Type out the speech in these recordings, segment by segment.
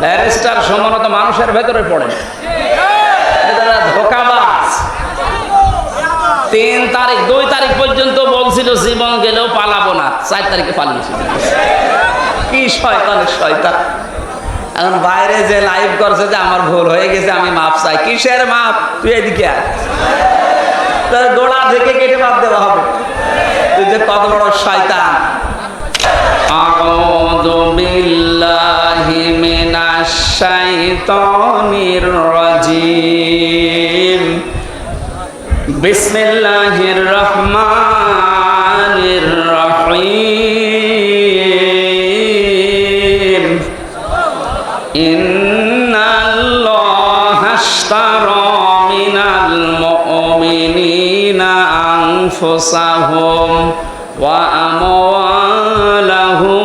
Barrister সমানত মানুষের ভেতরে পড়ে। তিন তারিখ, দুই তারিখ পর্যন্ত বলছিল, জীবন গেলেও পালাবো না। চার তারিখে পালিয়েছিল। কি শয়তান শয়তান। এখন বাইরে যে লাইভ করছে যে আমার ভুল হয়ে গেছে, আমি মাপ চাই। কিসের মাপ? তুই এদিকে আয়। তোর গোড়া থেকে কেটে বাদ দেওয়া হবে। তুই যে কত বড় শয়তান। শাইতানির রাজিম। বিসমিল্লাহির রহমানির রহিম। ইন্নাল্লাহা আশতারা মিনাল মুমিনিনা আনফুসাহুম ওয়া আমওয়ালাহুম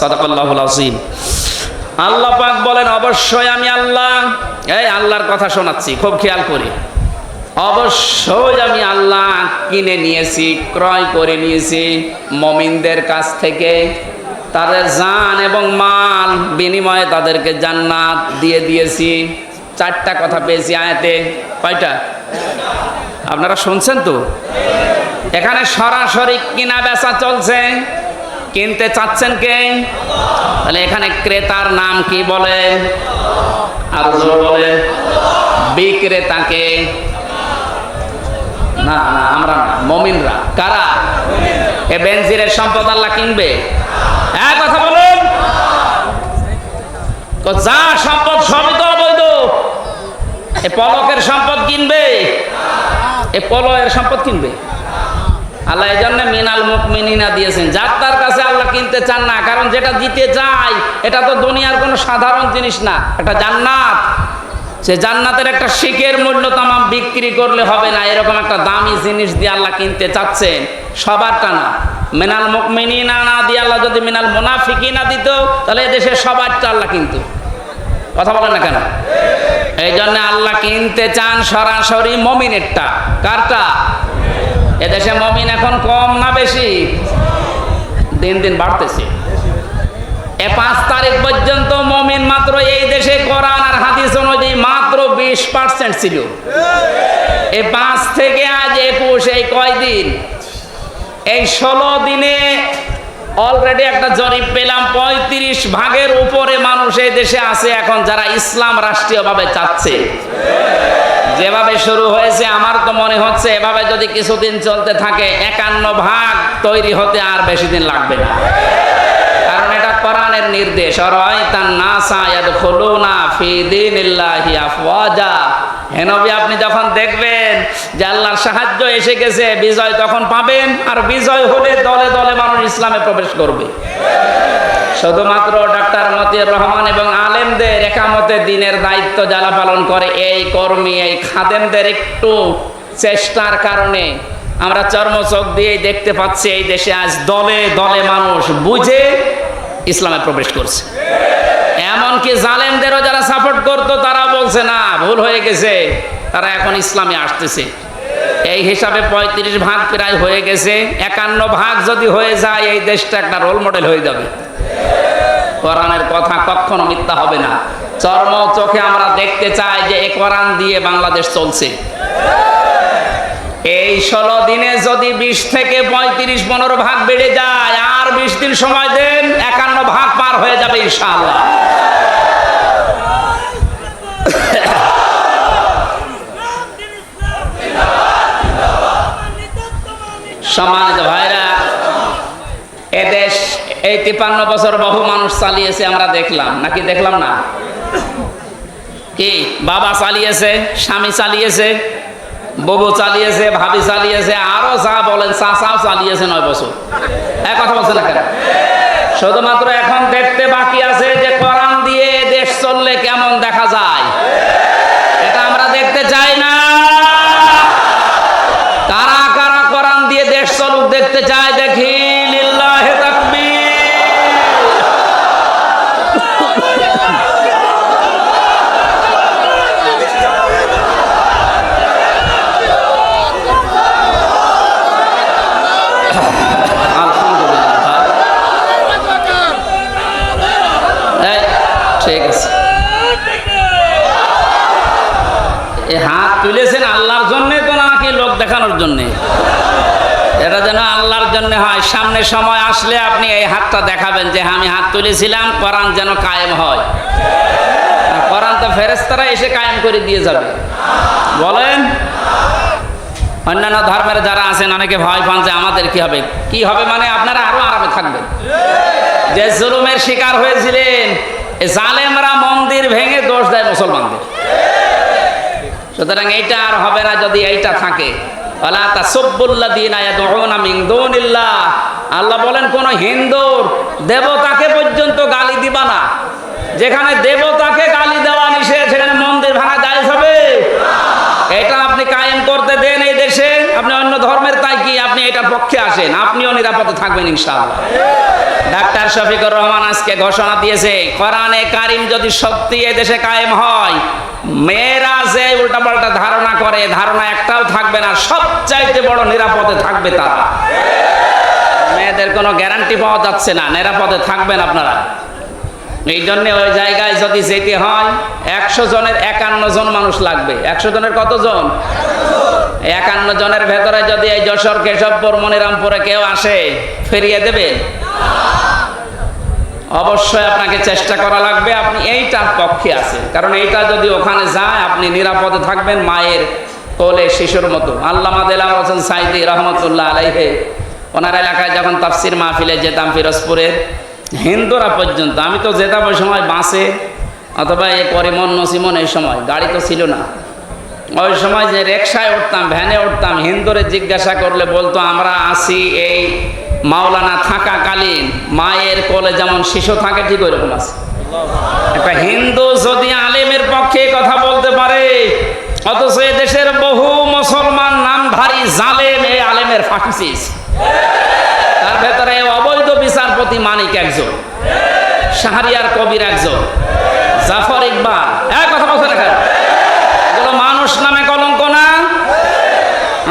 সাদাকাল্লাহ আজিম আল্লাহ পাক বলেন, অবশ্যই আমি আল্লাহ এই আল্লাহর কথা শোনাচ্ছি, খুব খেয়াল করি। অবশ্যই আমি আল্লাহ কিনে নিয়েছি, ক্রয় করে নিয়েছি, মমিনদের কাছ থেকে। তাদের জান এবং মাল বিনিময়ে তাদেরকে জান্নাত দিয়ে দিয়েছি। চারটা কথা পেয়েছি আয়াতে। কয়টা? আপনারা শুনছেন তো? এখানে সরাসরি কিনা বেচা চলছে। কিনতে চাচ্ছেন কে? তাহলে এখানে ক্রেতার নাম কি বলে? আর বলে। বিক্রেতাকে। না না, আমরা না, মমিনরা। কারা? এ বেনজিরের সম্পদ আল্লাহ কিনবে। হ্যাঁ কথা বলুন। যা সম্পদ সবই তো অবৈধ। এ পলকের সম্পদ কিনবে। এ পলয়ের সম্পদ কিনবে। আল্লাহ এই জন্য মিনাল মুকমিনিনা দিয়েছেন। যার তার কাছে আল্লাহ কিনতে চান না, কারণ যেটা দিতে চাই এটা তো দুনিয়ার কোনো সাধারণ জিনিস না একটা জান্নাত। সে জান্নাতের একটা শিখের মূল্য তামাম বিক্রি করলে হবে না, এরকম একটা দামি জিনিস দিয়ে আল্লাহ কিনতে চাচ্ছেন, সবারটা না। মিনাল মুকমিনিনা না দিয়ে আল্লাহ যদি মিনাল মোনাফিকি না দিত, তাহলে এদেশে সবারটা আল্লাহ কিন্তু। কথা বলেন না কেন? এই জন্য আল্লাহ কিনতে চান সরাসরি মমিনেরটা। কারটা? এদেশে মমিন এখন কম না বেশি? দিন দিন বাড়তেছে। এ পাঁচ তারিখ পর্যন্ত মমিন মাত্র এই দেশে কোরআন আর হাদিস অনুযায়ী মাত্র বিশ পার্সেন্ট ছিল। এই পাঁচ থেকে আজ একুশ, এই কয়দিন? এই ষোলো দিনে অলরেডি একটা জরিপ পেলাম, পঁয়ত্রিশ ভাগের উপরে মানুষ এই দেশে আছে এখন যারা ইসলাম রাষ্ট্রীয়ভাবে চাচ্ছে। যেভাবে শুরু হয়েছে, আমার তো মনে হচ্ছে এভাবে যদি কিছুদিন চলতে থাকে, একান্ন ভাগ তৈরি হতে আর বেশি দিন লাগবে না। কারণ এটা কোরআনের নির্দেশ অরয়তান নাসা ইয়াদখুলুনা ফি দীনিল্লাহি আফওয়াজা। হে নবী, আপনি যখন দেখবেন যে আল্লাহর সাহায্য এসে গেছে, বিজয় তখন পাবেন, আর বিজয় হলে দলে দলে মানুষ ইসলামে প্রবেশ করবে। শুধুমাত্র ডাক্তার মতিউর রহমান এবং আলেমদের একামতে দিনের দায়িত্ব যারা পালন করে এই কর্মী, এই খাদেমদের একটু চেষ্টার কারণে আমরা চর্মচোখ দিয়েই দেখতে পাচ্ছি এই দেশে আজ দলে দলে মানুষ বুঝে ইসলামে প্রবেশ করছে। এমনকি জালেমদেরও যারা সাপোর্ট করতো তারা বলছে, না, ভুল হয়ে গেছে, তারা এখন ইসলামে আসতেছে। এই হিসাবে পঁয়ত্রিশ ভাগ প্রায় হয়ে গেছে, একান্ন ভাগ যদি হয়ে যায়, এই দেশটা একটা রোল মডেল হয়ে যাবে। কোরআনের কথা কখনো মিথ্যা হবে না। চর্ম চোখে আমরা দেখতে চাই যে এ কোরআন দিয়ে বাংলাদেশ চলছে। এই ষোলো দিনে যদি বিশ থেকে পঁয়ত্রিশ পনেরো ভাগ বেড়ে যায়, আর বিশ দিন সময় দেন, একান্ন ভাগ পার হয়ে যাবে ইনশাআল্লাহ। সম্মানিত ভাইরা এদেশ এই তিপান্ন বছর বহু মানুষ চালিয়েছে, আমরা দেখলাম। নাকি দেখলাম না? কি? বাবা চালিয়েছে, স্বামী চালিয়েছে ববু চালিয়েছে, ভাবি চালিয়েছে, আরও যা বলেন, চাচাও চালিয়েছে নয় বছর। এক কথা বলছে না কেন? শুধুমাত্র এখন দেখতে বাকি আছে যে কোরআন জন্য হয় সামনে সময় আসলে আপনি এই হাতটা দেখাবেন যে আমি হাত তুলেছিলাম, কোরআন যেন কায়েম হয়। কোরআন তো ফেরেস্তারা এসে কায়েম করে দিয়ে যাবে। বলেন? অন্যান্য ধর্মের যারা আছেন, অনেকে ভয় পান যে আমাদের কি হবে? কি হবে মানে আপনারা আরও আরামে থাকবেন। যে জুলুমের শিকার হয়েছিলেন জালেমরা মন্দির ভেঙে দোষ দেয় মুসলমানদের। সুতরাং এইটা আর হবে না যদি এইটা থাকে। আল্লাহ বলেন, কোন হিন্দুর দেবতাকে পর্যন্ত গালি দিবা না। যেখানে দেবতাকে গালি দেওয়া নিষেধ, সেখানে মন্দির ভাঙা যায় হবে। এটা আপনি কায়েম করতে দেন এই দেশে। আপনি অন্য ধর্মের তাই কি? আপনি এটার পক্ষে আসেন। আপনিও নিরাপদে থাকবেন ইনশাআল্লাহ। ডাক্তার শফিকুর রহমান আজকে ঘোষণা দিয়েছে, কোরআনে কারিম যদি সত্যি এদেশে কায়েম হয় মেয়েরা যে উল্টাপাল্টা ধারণা করে, ধারণা একটাও থাকবে না, সবচাইতে বড় নিরাপদে থাকবে তারা। মেয়েদের কোনো গ্যারান্টি পাওয়া যাচ্ছে না, নিরাপদে থাকবেন আপনারা। এই জন্যে ওই জায়গায় যদি যেতে হয়, একশো জনের একান্ন জন মানুষ লাগবে। একশো জনের কতজন? একান্ন জনের ভেতরে যদি এই যশোর, কেশবপুর, মনিরামপুরে কেউ আসে, ফিরিয়ে দেবেন অবশ্যই আপনাকে চেষ্টা করা লাগবে, আপনি এইটার পক্ষে আছেন। কারণ এইটা যদি ওখানে যায়, আপনি নিরাপদে থাকবেন মায়ের কোলে শিশুর মতো। আল্লামা দেলাম হোসেন সাইদি রহমতুল্লাহ আলাইহে, ওনার এলাকায় যখন তাফসির মাহফিলে যেতাম ফিরোজপুরের হিন্দুরা পর্যন্ত, আমি তো যেতাম ওই সময় বাসে, অথবা এ পরিমন নসিমন এই সময়, গাড়ি তো ছিল না। ওই সময় যে রিক্সায় উঠতাম, ভ্যানে উঠতাম, হিন্দুরে জিজ্ঞাসা করলে বলতো, আমরা আসি এই মাওলানা থাকাকালীন, মায়ের কোলে যেমন শিশু থাকে, ঠিক ওইরকম আছে। একটা হিন্দু যদি আলেমের পক্ষে কথা বলতে পারে, অথচ দেশের বহু মুসলমান নামধারী জালেম এই আলেমের ফাঁসিস। তার ভেতরে অবৈধ বিচারপতি মানিক একজন, শাহরিয়ার কবির একজন, জাফর ইকবাল। এক কথা বলছে না কেন? এগুলো মানুষ নামে কলঙ্ক না?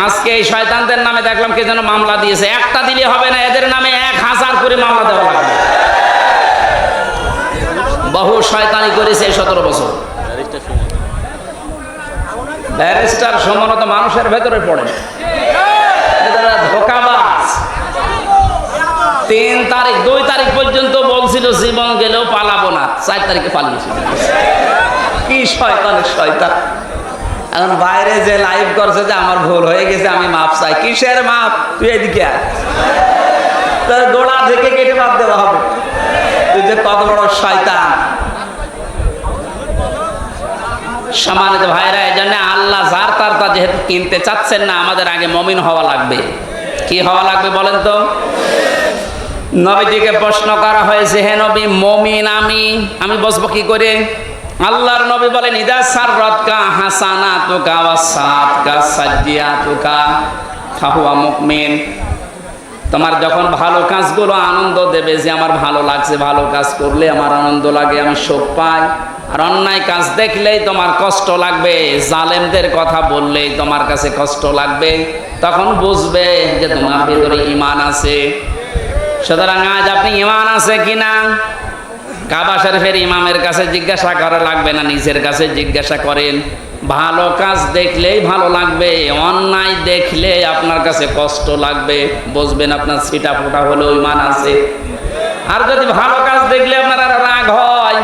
আজকে এই শয়তানদের নামে দেখলাম কে যেন মামলা দিয়েছে। একটা দিলে হবে না, এদের নামে এক হাজার করে মামলা দেওয়া লাগবে। বহু শয়তানি করেছে সতেরো বছর। ব্যারিস্টার সমানত মানুষের ভেতরে পড়ে। তিন তারিখ, দুই তারিখ পর্যন্ত বলছিল, জীবন গেলেও পালাবো না। চার তারিখে পালিয়েছিল। কি শয়তানের শয়তান। এখন বাইরে যে লাইভ করছে যে আমার ভুল হয়ে গেছে, আমি মাপ চাই। কিসের মাপ? তুই এদিকে আয়। তোর গোড়া থেকে কেটে মাপ দেওয়া হবে। তুই যে কত বড় শয়তান। সমানিত ভাইরা এই জন্য আল্লাহ যার তার তা যেহেতু কিনতে চাচ্ছেন না, আমাদের আগে মমিন হওয়া লাগবে। কি হওয়া লাগবে বলেন তো? নবীজিকে প্রশ্ন করা হয়েছে, হে নবী, মমিন আমি আমি বসবো কি করে? আল্লাহর নবী বলেন, ইদা সাররাতকা হাসানা তুকা ওয়া সাতকা সাজ্জিয়া তুকা ফাহুয়া মুকমিন তোমার যখন ভালো কাজগুলো আনন্দ দেবে যে আমার ভালো লাগছে, ভালো কাজ করলে আমার আনন্দ লাগে, আমি শোক পাই। আর অন্যায় কাজ দেখলেই তোমার কষ্ট লাগবে, জালেমদের কথা বললেই তোমার কাছে কষ্ট লাগবে। তখন বুঝবে যে তোমার ভেতরে ইমান আছে। সুতরাং আজ আপনি ইমান আছে কিনা? কাবা শরীফের ইমামের কাছে জিজ্ঞাসা করা লাগবে না, নিজের কাছে জিজ্ঞাসা করেন। ভালো কাজ দেখলেই ভালো লাগবে, অন্যায় দেখলে আপনার কাছে কষ্ট লাগবে। বুঝবেন আপনার ছিটা ফোটা হলেও ইমান আছে। আর যদি ভালো কাজ দেখলে আপনার আর রাগ হয়,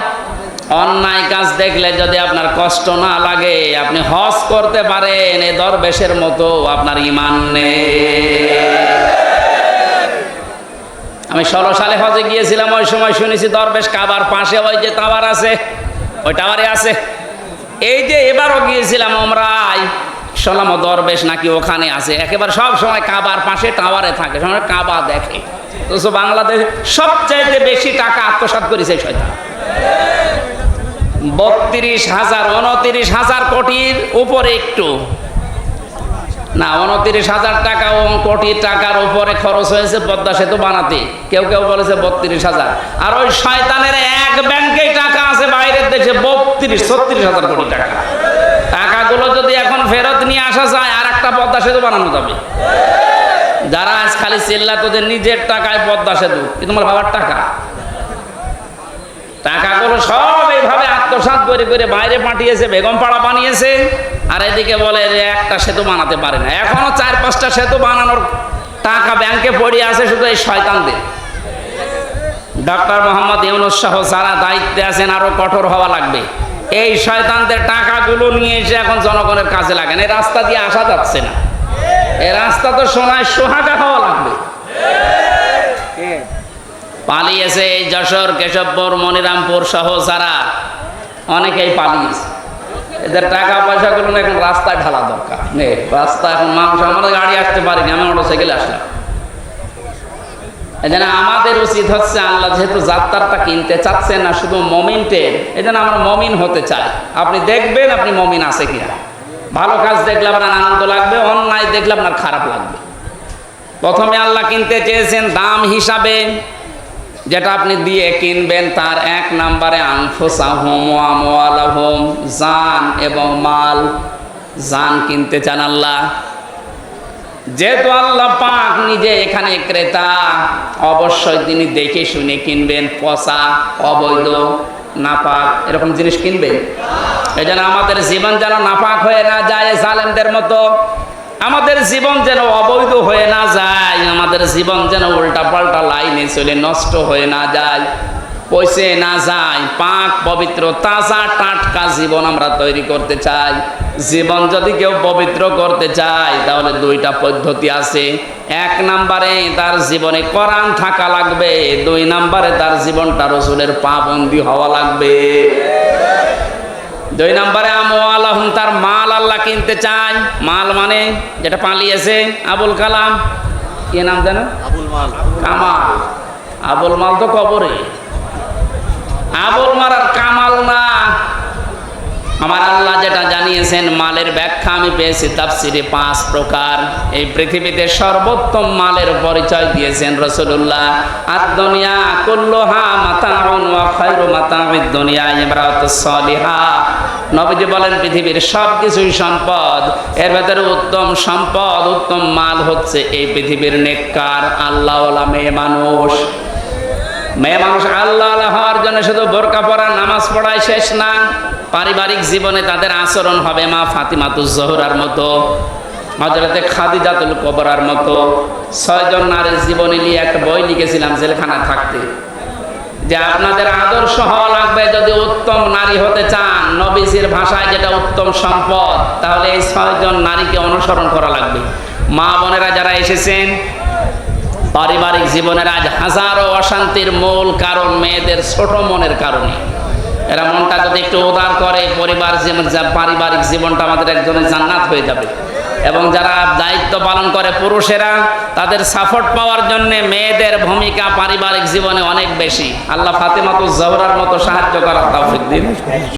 অন্যায় কাজ দেখলে যদি আপনার কষ্ট না লাগে, আপনি হজ করতে পারেন, এ দরবেশের মতো আপনার ইমান নেই। আমি ষোলো সালে হজে গিয়েছিলাম, ওই সময় শুনেছি দরবেশ কাবার পাশে ওই যে টাওয়ার আছে, ওই টাওয়ারে আছে। এই যে এবারও গিয়েছিলাম আমরাই ও দরবেশ নাকি ওখানে আছে। একেবারে সব সময় কাবার পাশে টাওয়ারে থাকে সময় কাবা দেখে। তো বাংলাদেশ সবচাইতে বেশি টাকা আত্মসাৎ করেছে শয়তান। বত্রিশ হাজার, উনত্রিশ হাজার কোটির উপরে একটু। না, উনত্রিশ হাজার টাকা ও কোটি টাকার উপরে খরচ হয়েছে পদ্মা সেতু বানাতে। কেউ কেউ বলেছে বত্রিশ হাজার। আর ওই শয়তানের এক ব্যাংকে টাকা আছে বাইরের দেশে, বত্রিশ, ছত্রিশ হাজার কোটি টাকা। টাকাগুলো যদি এখন ফেরত নিয়ে আসা যায় আর একটা পদ্মা সেতু বানানো যাবে। যারা আজ খালি চিল্লা তোদের নিজের টাকায় পদ্মা সেতু তোমার বাবার টাকা। টাকাগুলো সব এইভাবে আত্মসাৎ করে করে বাইরে পাঠিয়েছে, বেগম পাড়া বানিয়েছে, আর এদিকে বলে যে একটা সেতু বানাতে পারে না। এখনও চার পাঁচটা সেতু বানানোর টাকা ব্যাংকে পড়ে আছে শুধু এই শয়তানদের। ডক্টর মোহাম্মদ ইউনুস সহ যারা দায়িত্বে আছেন, আরও কঠোর হওয়া লাগবে। এই শয়তানদের টাকাগুলো নিয়ে এসে এখন জনগণের কাজে লাগেন। এই রাস্তা দিয়ে আসা যাচ্ছে না। এই রাস্তা তো সোনায় সোহাগা হওয়া লাগবে। পালিয়েছে যশোর, কেশবপুর, মনিরামপুর সহ যারা, অনেকেই পালিয়েছে। এদের টাকা পয়সাগুলো এখন রাস্তায় ঢালা দরকার। নেই রাস্তা এখন মানুষ, আমাদের গাড়ি আসতে পারিনি, আমি মোটর সাইকেলে আসলাম। এই জন্য আমাদের উচিত হচ্ছে আল্লাহ যেহেতু যাত্রাটা কিনতে চাচ্ছেন না, শুধু মমিনটের জন্য আমরা মমিন হতে চাই। আপনি দেখবেন আপনি মমিন আছে কিনা। ভালো কাজ দেখলে আপনার আনন্দ লাগবে, অন্যায় দেখলে আপনার খারাপ লাগবে। প্রথমে আল্লাহ কিনতে চেয়েছেন দাম হিসাবে। যেটা আপনি দিয়ে কিনবেন তার এক নাম্বারে জান এবং মাল। জান কিনতে চান আল্লাহ। যেহেতু আল্লাহ পাক নিজে এখানে ক্রেতা, অবশ্যই তিনি দেখে শুনে কিনবেন, পচা, অবৈধ, নাপাক, এরকম জিনিস কিনবেন। এই আমাদের জীবন যেন নাপাক হয়ে না যায়, জালেমদের মতো। আমাদের জীবন যেন অবৈধ হয়ে না যায়, আমাদের জীবন যেন উল্টা পাল্টা লাইনে চলে নষ্ট হয়ে না যায় পয়সে না যায়, পাক, পবিত্র, তাজা, টাটকা জীবন আমরা তৈরি করতে চাই। জীবন যদি কেউ পবিত্র করতে চায়, তাহলে দুইটা পদ্ধতি আছে। এক নাম্বারে তার জীবনে কোরআন থাকা লাগবে, দুই নাম্বারে তার জীবনটা রসুলের পাবন্দি হওয়া লাগবে। দুই নম্বরে আমওয়ালাহুম তার মাল আল্লাহ কিনতে চায়। মাল মানে যেটা পালিয়েছে আবুল কালাম। কি নাম জানো আবুল মাল। কামাল। আবুল মাল তো কবরে। আবুল মারার কামাল না। আমার আল্লাহ যেটা জানিয়েছেন মালের ব্যাখ্যা আমি পেয়েছি তাফসিরে পাঁচ প্রকার। এই পৃথিবীতে সর্বোত্তম মালের পরিচয় দিয়েছেন রসুল্লাহ আর দুনিয়া কুল্লুহা মাতাউন ওয়া খায়রু মাতাউদ দুনিয়া ইমরাতুস সালিহা নবীজি বলেন, পৃথিবীর সব কিছুই সম্পদ। এর ভেতরে উত্তম সম্পদ, উত্তম মাল হচ্ছে এই পৃথিবীর নেককার, আল্লাহওয়ালা মেয়ে মানুষ। মেয়ে মানুষ আল্লাহ আল্লাহ হওয়ার জন্য শুধু বোরকা পড়া নামাজ পড়াই শেষ না। পারিবারিক জীবনে তাদের আচরণ হবে মা ফাতিমাতুজ জহরার মতো হজরতে খাদিজাতুল কবরার মতো। ছয়জন নারীর জীবনী নিয়ে একটা বই লিখেছিলাম জেলখানা থাকতে। যে আপনাদের আদর্শ হওয়া লাগবে যদি উত্তম নারী হতে চান, নবীজির ভাষায় যেটা উত্তম সম্পদ, তাহলে এই ছয়জন নারীকে অনুসরণ করা লাগবে। মা বোনেরা যারা এসেছেন, পারিবারিক জীবনের আজ হাজারো অশান্তির মূল কারণ মেয়েদের ছোট মনের কারণে। এরা মনটা যদি একটু উদার করে, পরিবার পারিবারিক জীবনটা আমাদের একজনের জান্নাত হয়ে যাবে। এবং যারা দায়িত্ব পালন করে পুরুষেরা, তাদের সাপোর্ট পাওয়ার জন্য মেয়েদের ভূমিকা পারিবারিক জীবনে অনেক বেশি। আল্লাহ ফাতেমাতুজ জহরার মতো সাহায্য করার তাফিক দিন।